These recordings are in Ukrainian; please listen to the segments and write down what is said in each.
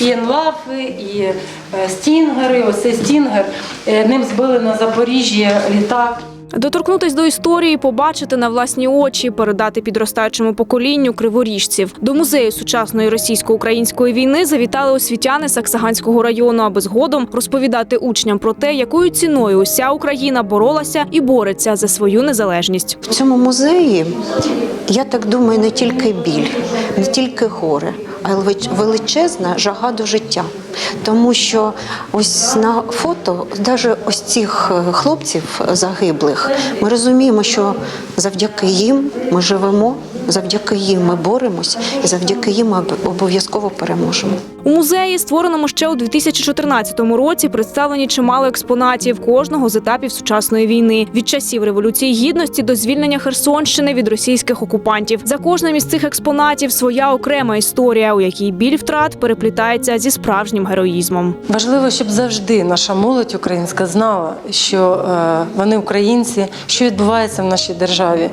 І енлафи, і е, стінгери. Оце стінгер. Е, Ним збили на Запоріжжі літак. Доторкнутись до історії, побачити на власні очі, передати підростаючому поколінню криворіжців. До музею сучасної російсько-української війни завітали освітяни Саксаганського району, аби згодом розповідати учням про те, якою ціною уся Україна боролася і бореться за свою незалежність. В цьому музеї, я так думаю, не тільки біль, не тільки горе, а величезна жага до життя. Тому що ось на фото, навіть ось цих е, хлопців загиблих, ми розуміємо, що завдяки їм ми живемо, завдяки їм ми боремось, і завдяки їм ми обов'язково переможемо. У музеї, створеному ще у 2014 році, представлені чимало експонатів кожного з етапів сучасної війни від часів революції гідності до звільнення Херсонщини від російських окупантів. За кожним із цих експонатів своя окрема історія, у якій біль втрат переплітається зі справжнім героїзмом. Важливо, щоб завжди наша молодь українська знала, що е, вони українці, що відбувається в нашій державі.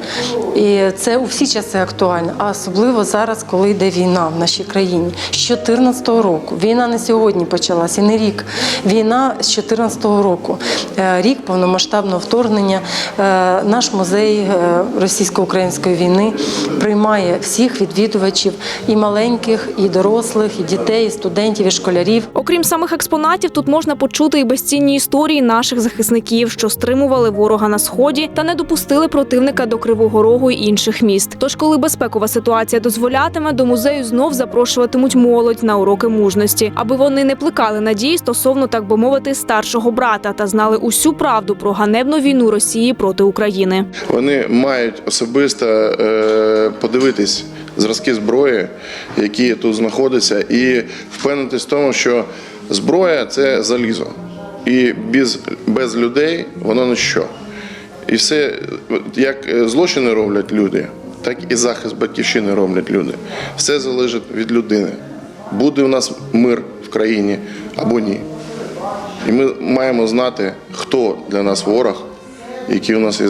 І це у всі часи актуально, а особливо зараз, коли йде війна в нашій країні. З 2014 року війна не сьогодні почалась, і не рік. Війна з 2014 року. Е, Рік повномасштабного вторгнення. Е, Наш музей е, російсько-української війни приймає всіх відвідувачів і маленьких, і дорослих, і дітей, і студентів, і школярів. Окрім самих експонатів, тут можна почути і безцінні історії наших захисників, що стримували ворога на сході та не допустили противника до Кривого Рогу й інших міст. Тож, коли безпекова ситуація дозволятиме, до музею знов запрошуватимуть молодь на уроки мужності, аби вони не плекали надії стосовно, так би мовити, старшого брата та знали усю правду про ганебну війну Росії проти України. Вони мають особисто е, подивитись зразки зброї, які тут знаходяться, і впевнитись в тому, що зброя це залізо, і без, без людей воно ніщо. І все, як е, злочини роблять люди, так і захист батьківщини роблять люди. Все залежить від людини. Буде у нас мир в країні або ні. І ми маємо знати, хто для нас ворог, які у нас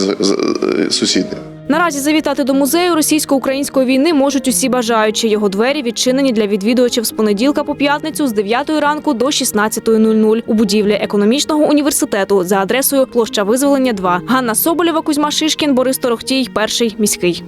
сусіди. Наразі завітати до музею російсько-української війни можуть усі бажаючі. Його двері відчинені для відвідувачів з понеділка по п'ятницю з 9 ранку до 16.00 у будівлі економічного університету за адресою площа Визволення 2. Ганна Соболєва, Кузьма Шишкін, Борис Торохтій, перший міський.